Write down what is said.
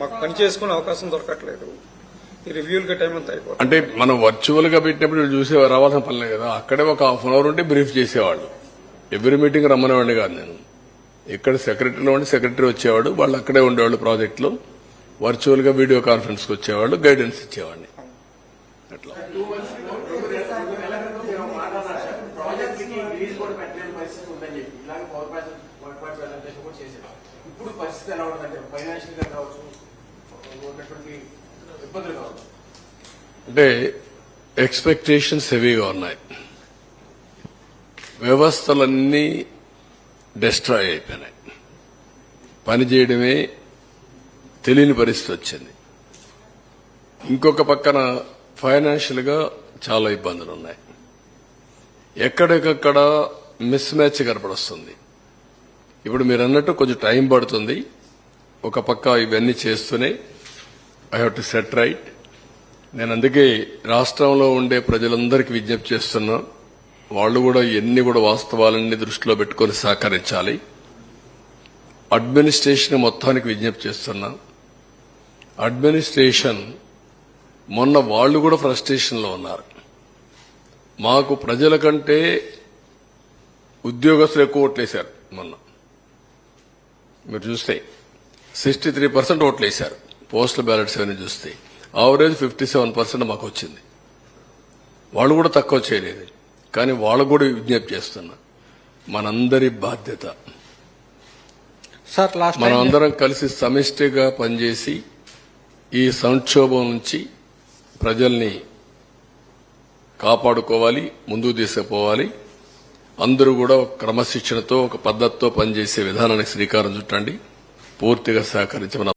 మాకు పని చేసుకునే అవకాశం దొరకట్లేదు. ఈ రివ్యూలకి టైం అంతా అయిపోతుంది. అంటే మనం వర్చువల్గా పెట్టినప్పుడు చూసే రావాల్సిన పని లేదు కదా. అక్కడే ఒక హాఫ్ అన్ అవర్ ఉంటే బ్రీఫ్ చేసేవాళ్ళు. ఎవ్రీ మీటింగ్ రమ్మనేవాడిని కాదు నేను. ఇక్కడ సెక్రటరీలో ఉండి సెక్రటరీ వచ్చేవాడు వాళ్ళు అక్కడే ఉండేవాళ్ళు ప్రాజెక్ట్లో వర్చువల్గా వీడియో కాన్ఫరెన్స్కి వచ్చేవాళ్ళు గైడెన్స్ ఇచ్చేవాడిని. అట్లా. ప్రాజెక్ట్కి రిలీజ్ కూడా పెట్టలేని పరిస్థితి ఉందని చెప్పి. ఇలాగే పవర్ పాయింట్ పవర్ చేశారు. ఇప్పుడు పరిస్థితి ఎలా ఉందంటే ఫైనాన్షియల్గా కావచ్చు ఉన్నటువంటి ఇబ్బందులు కావచ్చు. అంటే ఎక్స్పెక్టేషన్స్ హెవీగా ఉన్నాయి. వ్యవస్థలన్నీ డిస్ట్రాయ్ అయిపోయినాయి. పనిచేయడమే తెలియని పరిస్థితి వచ్చింది. ఇంకొక పక్కన ఫైనాన్షియల్గా చాలా ఇబ్బందులు ఉన్నాయి. ఎక్కడికక్కడ మిస్ మ్యాచ్ కనపడొస్తుంది. ఇప్పుడు మీరు అన్నట్టు కొంచెం టైం పడుతుంది. ఒక పక్క ఇవన్నీ చేస్తూనే I have to set right నేను అందుకే రాష్ట్రంలో ఉండే ప్రజలందరికీ విజ్ఞప్తి చేస్తున్నా వాళ్ళు కూడా ఎన్ని కూడా వాస్తవాలన్నీ దృష్టిలో పెట్టుకొని సహకరించాలి. అడ్మినిస్ట్రేషన్ మొత్తానికి విజ్ఞప్తి చేస్తున్నా. అడ్మినిస్ట్రేషన్ మొన్న వాళ్ళు కూడా ఫ్రస్ట్రేషన్లో ఉన్నారు. మాకు ప్రజల కంటే ఉద్యోగస్తులు ఎక్కువ ఓట్లేశారు మొన్న. మీరు చూస్తే సిక్స్టీ త్రీ పర్సెంట్ ఓట్లేశారు పోస్టల్ బ్యాలెట్స్ అవన్నీ చూస్తే. ఆవరేజ్ ఫిఫ్టీ సెవెన్ పర్సెంట్ మాకు వచ్చింది. వాళ్ళు కూడా తక్కువ చేయలేదు. కానీ వాళ్ళకు కూడా విజ్ఞప్తి చేస్తున్నా. మనందరి బాధ్యత. సార్ లాస్ట్ మనం అందరం కలిసి సమిష్టిగా పనిచేసి ఈ సంక్షోభం నుంచి ప్రజల్ని కాపాడుకోవాలి ముందుకు తీసుకుపోవాలి. అందరూ కూడా ఒక క్రమశిక్షణతో ఒక పద్ధతితో పనిచేసే విధానానికి శ్రీకారం చుట్టండి. పూర్తిగా సహకరించమని